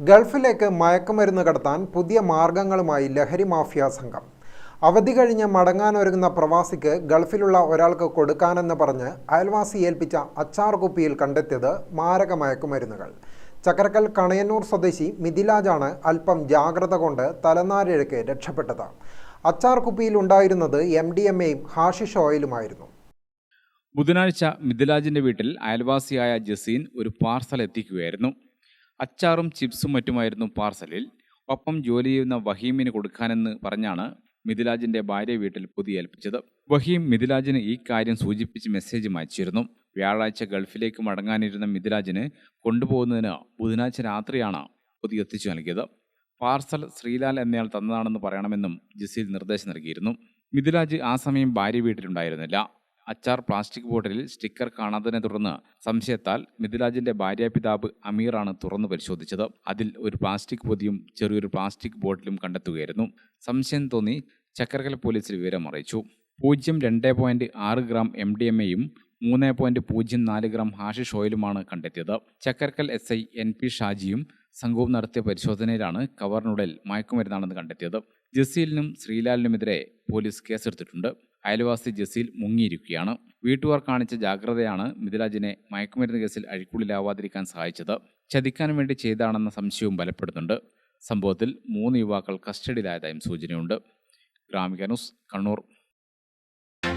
ഗൾഫിലേക്ക് മയക്കുമരുന്ന് കടത്താൻ പുതിയ മാർഗങ്ങളുമായി ലഹരി മാഫിയ സംഘം. അവധി കഴിഞ്ഞ് മടങ്ങാനൊരുങ്ങുന്ന പ്രവാസിക്ക് ഗൾഫിലുള്ള ഒരാൾക്ക് കൊടുക്കാനെന്ന് പറഞ്ഞ് അയൽവാസി ഏൽപ്പിച്ച അച്ചാർ കുപ്പിയിൽ കണ്ടെത്തിയത് മാരക മയക്കുമരുന്നുകൾ. ചക്കരക്കൽ കണയന്നൂർ സ്വദേശി മിഥിലാജാണ് അല്പം ജാഗ്രത കൊണ്ട് തലനാരിഴയ്ക്ക് രക്ഷപ്പെട്ടത്. അച്ചാർ കുപ്പിയിൽ ഉണ്ടായിരുന്നത് എം ഡി എം എയും ഹാഷിഷ് ഓയിലുമായിരുന്നു. ബുധനാഴ്ച മിഥിലാജിന്റെ വീട്ടിൽ അയൽവാസിയായ ജസീൻ ഒരു പാർസൽ എത്തിക്കുകയായിരുന്നു. അച്ചാറും ചിപ്സും മറ്റുമായിരുന്നു പാർസലിൽ. ഒപ്പം ജോലി ചെയ്യുന്ന വഹീമിന് കൊടുക്കാനെന്ന് പറഞ്ഞാണ് മിഥിലാജിന്റെ ഭാര്യ വീട്ടിൽ പൊതി ഏൽപ്പിച്ചത് വഹീം മിഥിലാജിന് ഈ കാര്യം സൂചിപ്പിച്ച് മെസ്സേജ് അയച്ചിരുന്നു. വ്യാഴാഴ്ച ഗൾഫിലേക്ക് മടങ്ങാനിരുന്ന മിഥിലാജിന് കൊണ്ടുപോകുന്നതിന് ബുധനാഴ്ച രാത്രിയാണ് പൊതി എത്തിച്ചു നൽകിയത്. പാർസൽ ശ്രീലാൽ എന്നയാൾ തന്നതാണെന്ന് പറയണമെന്നും ജസീൽ നിർദ്ദേശം നൽകിയിരുന്നു. മിഥിലാജ് ആ സമയം ഭാര്യ വീട്ടിലുണ്ടായിരുന്നില്ല. അച്ചാർ പ്ലാസ്റ്റിക് ബോട്ടിലിൽ സ്റ്റിക്കർ കാണാത്തതിനെ തുടർന്ന് സംശയത്താൽ മിഥിലാജിന്റെ ഭാര്യാപിതാവ് അമീറാണ് തുറന്നു പരിശോധിച്ചത്. അതിൽ ഒരു പ്ലാസ്റ്റിക് പൊതിയും ചെറിയൊരു പ്ലാസ്റ്റിക് ബോട്ടിലും കണ്ടെത്തുകയായിരുന്നു. സംശയം തോന്നി ചക്കരകല പോലീസിൽ വിവരം അറിയിച്ചു. പൂജ്യം രണ്ട് പോയിന്റ് ആറ് ഗ്രാം എം ഡി എം എയും മൂന്ന് പോയിന്റ് പൂജ്യം നാല് ഗ്രാം ഹാഷിഷ് ഓയിലുമാണ് കണ്ടെത്തിയത്. Chakkarakkal S I N P ഷാജിയും സംഘവും നടത്തിയ പരിശോധനയിലാണ് കവറിനുള്ളിൽ മയക്കുമരുന്നാണെന്ന് കണ്ടെത്തിയത്. ജസീലിനും ശ്രീലാലിനുമെതിരെ പോലീസ് കേസെടുത്തിട്ടുണ്ട്. അയൽവാസി ജസീൽ മുങ്ങിയിരിക്കുകയാണ്. വീട്ടുകാർ കാണിച്ച ജാഗ്രതയാണ് മിഥിലാജിനെ മയക്കുമരുന്ന് കേസിൽ അഴിക്കുള്ളിലാവാതിരിക്കാൻ സഹായിച്ചത്. ചതിക്കാൻ വേണ്ടി ചെയ്താണെന്ന സംശയവും ബലപ്പെടുന്നുണ്ട്. സംഭവത്തിൽ മൂന്ന് യുവാക്കൾ കസ്റ്റഡിയിലായതായും സൂചനയുണ്ട്. Gramika news Kannur.